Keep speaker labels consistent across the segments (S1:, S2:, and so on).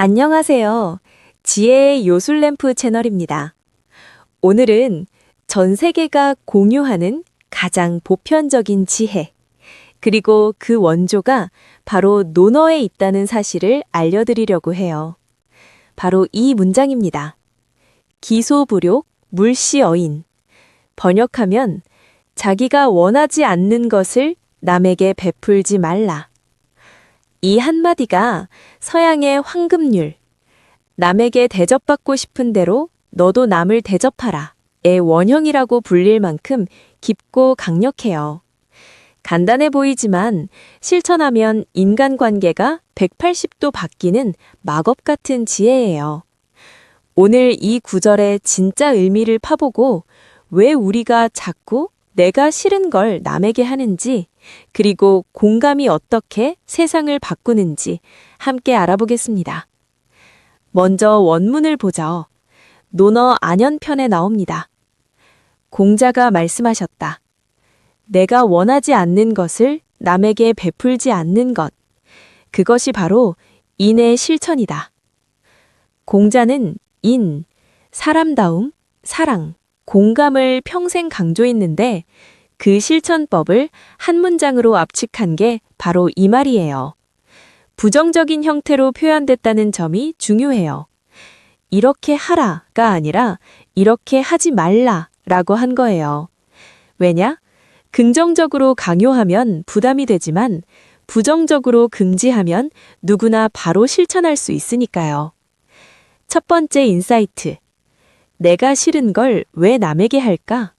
S1: 안녕하세요. 지혜의 요술램프 채널입니다. 오늘은 전 세계가 공유하는 가장 보편적인 지혜, 그리고 그 원조가 바로 논어에 있다는 사실을 알려드리려고 해요. 바로 이 문장입니다. 기소부력, 물시어인. 번역하면 자기가 원하지 않는 것을 남에게 베풀지 말라. 이 한마디가 서양의 황금률, 남에게 대접받고 싶은 대로 너도 남을 대접하라. 의 원형이라고 불릴 만큼 깊고 강력해요. 간단해 보이지만 실천하면 인간관계가 180도 바뀌는 마법 같은 지혜예요. 오늘 이 구절의 진짜 의미를 파보고 왜 우리가 자꾸 내가 싫은 걸 남에게 하는지, 그리고 공감이 어떻게 세상을 바꾸는지 함께 알아보겠습니다. 먼저 원문을 보죠. 논어 안연편에 나옵니다. 공자가 말씀하셨다. 내가 원하지 않는 것을 남에게 베풀지 않는 것. 그것이 바로 인의 실천이다. 공자는 인, 사람다움, 사랑, 공감을 평생 강조했는데 그 실천법을 한 문장으로 압축한 게 바로 이 말이에요. 부정적인 형태로 표현됐다는 점이 중요해요. 이렇게 하라가 아니라 이렇게 하지 말라 라고 한 거예요. 왜냐? 긍정적으로 강요하면 부담이 되지만 부정적으로 금지하면 누구나 바로 실천할 수 있으니까요. 첫 번째 인사이트. 내가 싫은 걸 왜 남에게 할까?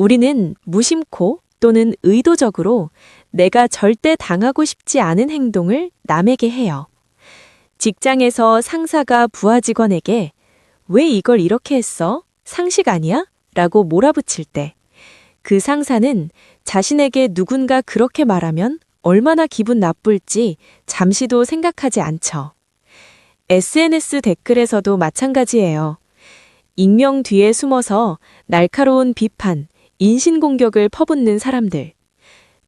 S1: 우리는 무심코 또는 의도적으로 내가 절대 당하고 싶지 않은 행동을 남에게 해요. 직장에서 상사가 부하 직원에게 왜 이걸 이렇게 했어? 상식 아니야? 라고 몰아붙일 때 그 상사는 자신에게 누군가 그렇게 말하면 얼마나 기분 나쁠지 잠시도 생각하지 않죠. SNS 댓글에서도 마찬가지예요. 익명 뒤에 숨어서 날카로운 비판, 인신공격을 퍼붓는 사람들.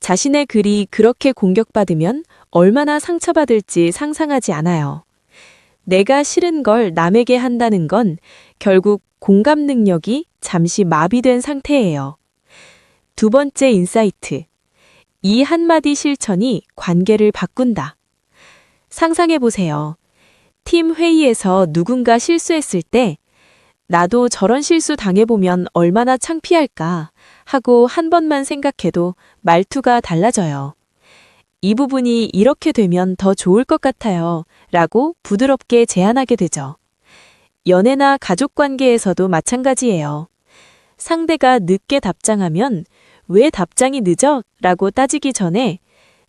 S1: 자신의 글이 그렇게 공격받으면 얼마나 상처받을지 상상하지 않아요. 내가 싫은 걸 남에게 한다는 건 결국 공감 능력이 잠시 마비된 상태예요. 두 번째 인사이트. 이 한마디 실천이 관계를 바꾼다. 상상해 보세요. 팀 회의에서 누군가 실수했을 때 나도 저런 실수 당해보면 얼마나 창피할까 하고 한 번만 생각해도 말투가 달라져요. 이 부분이 이렇게 되면 더 좋을 것 같아요. 라고 부드럽게 제안하게 되죠. 연애나 가족 관계에서도 마찬가지예요. 상대가 늦게 답장하면 왜 답장이 늦어? 라고 따지기 전에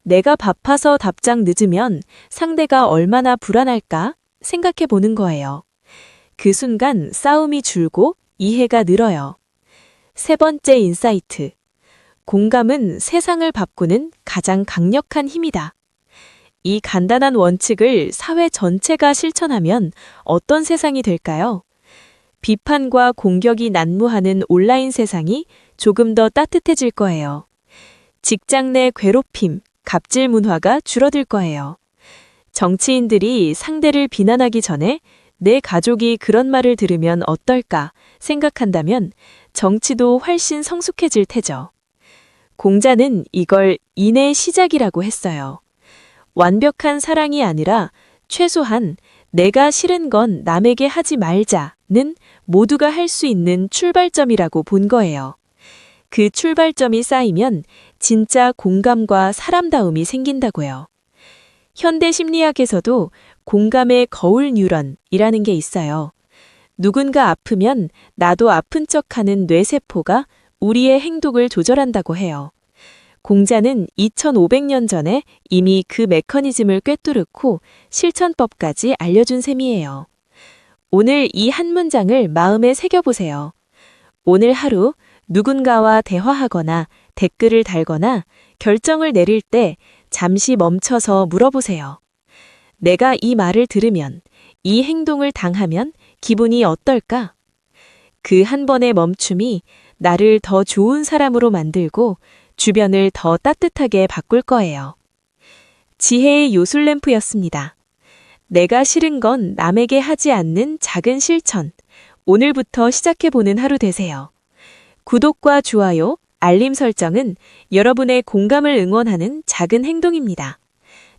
S1: 내가 바빠서 답장 늦으면 상대가 얼마나 불안할까 생각해 보는 거예요. 그 순간 싸움이 줄고 이해가 늘어요. 세 번째 인사이트. 공감은 세상을 바꾸는 가장 강력한 힘이다. 이 간단한 원칙을 사회 전체가 실천하면 어떤 세상이 될까요? 비판과 공격이 난무하는 온라인 세상이 조금 더 따뜻해질 거예요. 직장 내 괴롭힘, 갑질 문화가 줄어들 거예요. 정치인들이 상대를 비난하기 전에 내 가족이 그런 말을 들으면 어떨까 생각한다면 정치도 훨씬 성숙해질 테죠. 공자는 이걸 인의 시작이라고 했어요. 완벽한 사랑이 아니라 최소한 내가 싫은 건 남에게 하지 말자는 모두가 할 수 있는 출발점이라고 본 거예요. 그 출발점이 쌓이면 진짜 공감과 사람다움이 생긴다고요. 현대 심리학에서도 공감의 거울 뉴런이라는 게 있어요. 누군가 아프면 나도 아픈 척 하는 뇌세포가 우리의 행동을 조절한다고 해요. 공자는 2500년 전에 이미 그 메커니즘을 꿰뚫고 실천법까지 알려준 셈이에요. 오늘 이 한 문장을 마음에 새겨보세요. 오늘 하루 누군가와 대화하거나 댓글을 달거나 결정을 내릴 때 잠시 멈춰서 물어보세요. 내가 이 말을 들으면, 이 행동을 당하면 기분이 어떨까? 그 한 번의 멈춤이 나를 더 좋은 사람으로 만들고 주변을 더 따뜻하게 바꿀 거예요. 지혜의 요술램프였습니다. 내가 싫은 건 남에게 하지 않는 작은 실천. 오늘부터 시작해보는 하루 되세요. 구독과 좋아요, 알림 설정은 여러분의 공감을 응원하는 작은 행동입니다.